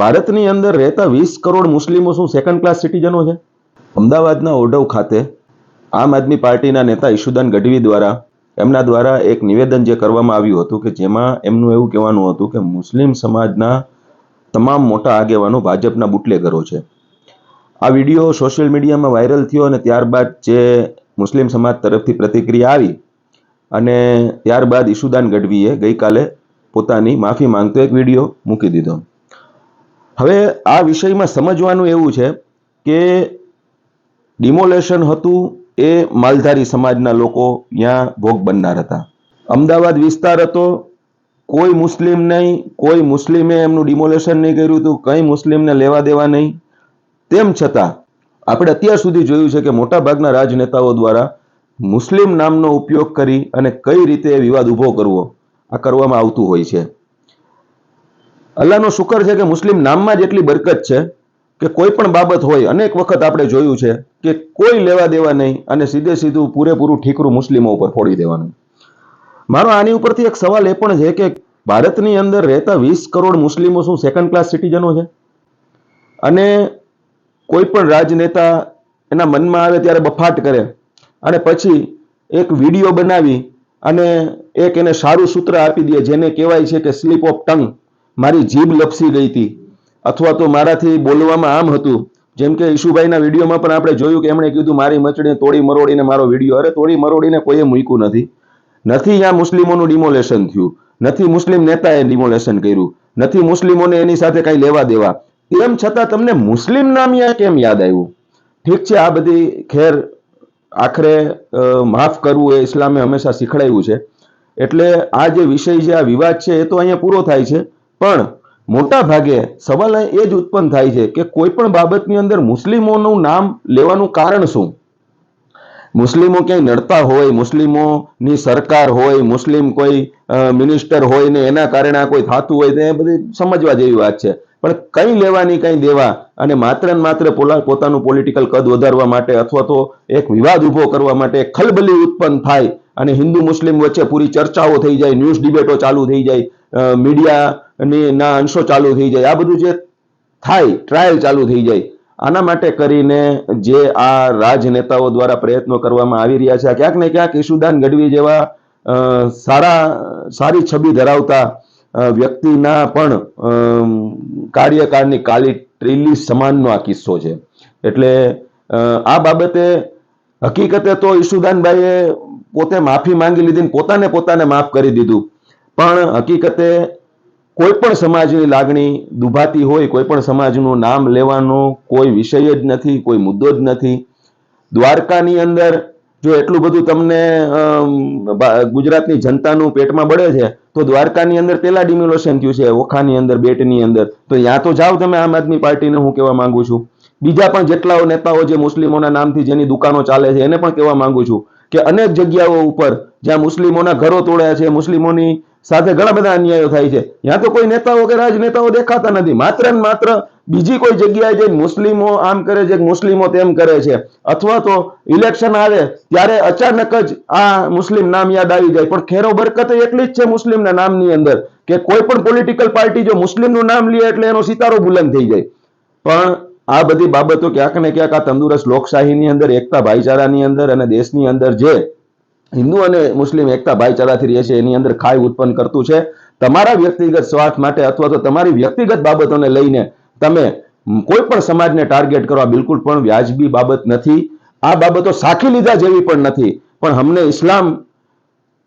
ભારતની અંદર રહેતા વીસ કરોડ મુસ્લિમો શું સેકન્ડ ક્લાસ સિટીઝનો છે? અમદાવાદના ઓઢવ ખાતે આમ આદમી પાર્ટીના નેતા ઈશુદાન ગઢવી દ્વારા એમના દ્વારા એક નિવેદન જે કરવામાં આવ્યું હતું કે જેમાં એમનું એવું કહેવાનું હતું કે મુસ્લિમ સમાજના તમામ મોટા આગેવાનો ભાજપના બુટલેગરો છે. આ વીડિયો સોશિયલ મીડિયામાં વાયરલ થયો અને ત્યારબાદ જે મુસ્લિમ સમાજ તરફથી પ્રતિક્રિયા આવી અને ત્યારબાદ ઈશુદાન ગઢવીએ ગઈકાલે પોતાની માફી માંગતો એક વીડિયો મૂકી દીધો. હવે આ વિષયમાં સમજવાનું એવું છે કે ડિમોલેશન હતું એ માલધારી સમાજના લોકો ત્યાં ભોગ બનનાર હતા. અમદાવાદ વિસ્તાર હતો, કોઈ મુસ્લિમ નહીં, કોઈ મુસ્લિમે એમનું ડિમોલેશન નહીં કર્યું હતું, કંઈ મુસ્લિમને લેવા દેવા નહીં. તેમ છતાં આપણે અત્યાર સુધી જોયું છે કે મોટાભાગના રાજનેતાઓ દ્વારા મુસ્લિમ નામનો ઉપયોગ કરી અને કઈ રીતે વિવાદ ઊભો કરવો આ કરવામાં આવતું હોય છે. અલ્લાહનો શુકર છે કે મુસ્લિમ નામમાં જ એટલી બરકત છે કે કોઈ પણ બાબત હોય, અનેક વખત આપણે જોયું છે કે કોઈ લેવા દેવા નહીં અને સીધે સીધું પૂરેપૂરું ઠીકરું મુસ્લિમો ઉપર ફોડી દેવાનું. મારો આની ઉપરથી એક સવાલ એ પણ છે કે ભારતની અંદર રહેતા વીસ કરોડ મુસ્લિમો શું સેકન્ડ ક્લાસ સિટીઝનો છે? અને કોઈ પણ રાજનેતા એના મનમાં આવે ત્યારે બફાટ કરે. અને પછી એક વીડિયો બનાવી અને એક એને સારું સૂત્ર આપી દે, જેને કહેવાય છે કે સ્લીપ ઓફ ટંગ. મારી જીભ લપસી ગઈ હતી. અથવા તો મારાથી બોલવામાં આમ હતું. જેમ કે ઈશુભાઈના વિડીયોમાં પણ આપણે જોયું કે એમણે કીધું, મારી મચડીને તોડી મરોડીને મારો વીડિયો. અરે, તોડી મરોડીને કોઈએ મૂક્યું નથી. નથી આ મુસ્લિમોનું ડિમોલેશન થયું. નથી મુસ્લિમ નેતાએ ડિમોલેશન કર્યું. નથી મુસ્લિમોને એની સાથે કંઈ લેવા દેવા. તેમ છતાં તમને મુસ્લિમ નામ યા કેમ યાદ આવ્યું? ઠીક છે, આ બધી ખેર આખરે માફ કરવું એ ઇસ્લામે હંમેશા શીખડાયું છે. એટલે આ જે વિષય છે, આ વિવાદ છે, એ તો અહીંયા પૂરો થાય છે. પણ મોટા ભાગે સવાલ એ જ ઉત્પન્ન થાય છે કે કોઈ પણ બાબતની અંદર મુસ્લિમોનું નામ લેવાનું કારણ શું? મુસ્લિમો ક્યાંય નડતા હોય મુસ્લિમોની સરકાર હોય મુસ્લિમ કોઈ મિનિસ્ટર હોય ને એના કારણે આ કોઈ થતું હોય તો એ બધી સમજવા જેવી વાત છે. પણ કંઈ લેવાની કંઈ દેવા અને માત્ર ને માત્ર પોતાનું પોલિટિકલ કદ વધારવા માટે અથવા તો એક વિવાદ ઊભો કરવા માટે ખલબલી ઉત્પન્ન થાય અને હિન્દુ મુસ્લિમ વચ્ચે પૂરી ચર્ચાઓ થઈ જાય ન્યૂઝ ડિબેટો ચાલુ થઈ જાય અ, મીડિયાની ના અંશો ચાલુ થઈ જાય. આ બધું જે થાય ટ્રાયલ ચાલુ થઈ જાય, આના માટે કરીને જે આ રાજનેતાઓ દ્વારા પ્રયત્નો કરવામાં આવી રહ્યા છે ક્યાંક ને ક્યાંક ઈશુદાન ગઢવી જેવા સારા, સારી છબી ધરાવતા વ્યક્તિના પણ કાર્યકાળની કાલી ટ્રીલી સમાનનો આ કિસ્સો છે. એટલે આ બાબતે હકીકતે તો ઈશુદાનભાઈએ પોતે માફી માંગી લીધી ને પોતાને પોતાને માફ કરી દીધું. પણ હકીકતે કોઈ પણ સમાજની લાગણી દુભાતી હોય કોઈ પણ સમાજનું નામ લેવાનો કોઈ વિષય જ નથી, કોઈ મુદ્દો જ નથી. દ્વારકાની અંદર જો એટલું બધું તમને ગુજરાતની જનતાનું પેટમાં બળે છે, તો દ્વારકાની અંદર પેલા ડિમ્યુલેશન થયું છે, ઓખાની અંદર, બેટની અંદર. તો ત્યાં તો જાઓ તમે આમ આદમી પાર્ટીને હું કહેવા માંગુ છું. બીજા પણ જેટલાઓ નેતાઓ જે મુસ્લિમોના નામથી જેની દુકાનો ચાલે છે, એને પણ કહેવા માંગુ છું કે અનેક જગ્યાઓ ઉપર જ્યાં મુસ્લિમોના ઘરો તોડ્યા છે, મુસ્લિમોની સાથે ઘણા બધા અન્યાયો થાય છે. ત્યાં તો કોઈ નેતાઓ કે રાજનેતાઓ દેખાતા નથી. માત્ર ને માત્ર બીજી કોઈ જગ્યાએ જે મુસ્લિમો આમ કરે છે મુસ્લિમો તેમ કરે છે. અથવા તો ઇલેક્શન આવે ત્યારે અચાનક જ આ મુસ્લિમ નામ યાદ આવી જાય. પણ ખેરો બરકત એટલી જ છે મુસ્લિમના નામની અંદર કે કોઈ પણ પોલિટિકલ પાર્ટી જો મુસ્લિમનું નામ લે એટલે એનો સિતારો બુલંદ થઈ જાય. પણ આ બધી બાબતો ક્યાંક ને ક્યાંક આ તંદુરસ્ત લોકશાહીની અંદર, એકતા ભાઈચારાની અંદર અને દેશની અંદર જે હિન્દુ અને મુસ્લિમ એકતા ભાઈચારાથી રહે છે, એની અંદર ખાઈ ઉત્પન્ન કરતું છે. તમારા વ્યક્તિગત સ્વાર્થ માટે અથવા તો તમારી વ્યક્તિગત બાબતોને લઈને તમે કોઈ પણ સમાજને ટાર્ગેટ કરવા બિલકુલ પણ વ્યાજબી બાબત નથી. આ બાબતો સાખી લીધા જેવી પણ નથી. પણ અમને ઇસ્લામ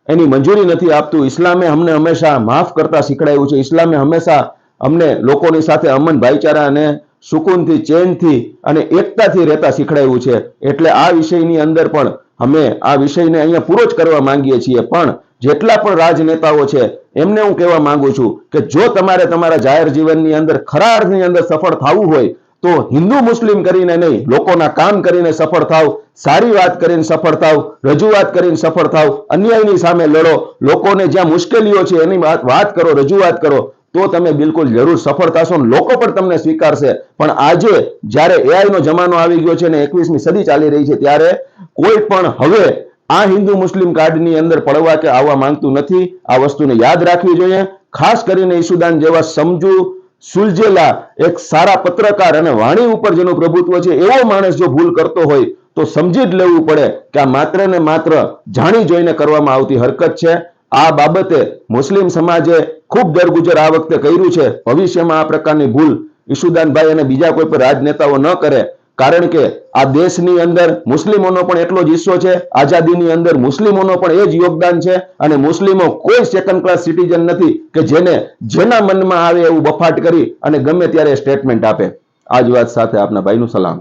એની મંજૂરી નથી આપતું. ઇસ્લામે અમને હંમેશા માફ કરતા શીખડાયું છે. ઇસ્લામે હંમેશા અમને લોકોની સાથે અમન ભાઈચારા અને સુકૂનથી, ચેનથી અને એકતાથી રહેતા શીખડાયું છે. એટલે આ વિષયની અંદર પણ અમે આ વિષયને અહીંયા પૂરો જ કરવા માંગીએ છીએ. પણ જેટલા પણ રાજનેતાઓ છે, એમને હું કહેવા માંગુ છું કે જો તમારે તમારા જાહેર જીવનની અંદર ખરા અર્થની અંદર સફળ થવું હોય, તો હિન્દુ મુસ્લિમ કરીને નહીં, લોકોના કામ કરીને સફળ થાવ, સારી વાત કરીને સફળ થાવ, રજૂઆત કરીને સફળ થાવ, અન્યાયની સામે લડો, લોકોને જ્યાં મુશ્કેલીઓ છે એની વાત કરો, રજૂઆત કરો તો તમે બિલકુલ જરૂર સફળ થશો લોકો પણ તમને સ્વીકારશે. પણ આજે જ્યારે એઆઈ નો જમાનો આવી ગયો છે ને એકવીસમી સદી ચાલી રહી છે, ત્યારે કોઈ પણ હવે આ હિન્દુ મુસ્લિમ કાર્ડની અંદર પડવા કે આવવા માંગતું નથી. આ વસ્તુને યાદ રાખવી જોઈએ. ખાસ કરીને ઈસુદાન જેવા સમજુ સુલજેલા એક સારા પત્રકાર અને વાણી ઉપર જેનું પ્રભુત્વ છે, એવો માણસ જો ભૂલ કરતો હોય, તો સમજી જ લેવું પડે કે આ માત્ર ને માત્ર જાણી જોઈને કરવામાં આવતી હરકત છે. આ બાબતે મુસ્લિમ સમાજે ખૂબ દરગુજર આ વખતે કર્યું છે. ભવિષ્યમાં આ પ્રકારની ભૂલ ઈશુદાનભાઈ અને બીજા કોઈ પણ રાજનેતાઓ ન કરે. કારણ કે આ દેશની અંદર મુસ્લિમોનો પણ એટલો જ હિસ્સો છે, આઝાદીની અંદર મુસ્લિમોનો પણ એ જ યોગદાન છે અને મુસ્લિમો કોઈ સેકન્ડ ક્લાસ સિટીઝન નથી કે જેને જેના મનમાં આવે એવું બફાટ કરી અને ગમે ત્યારે સ્ટેટમેન્ટ આપે. આ જ વાત સાથે આપના ભાઈનું સલામ.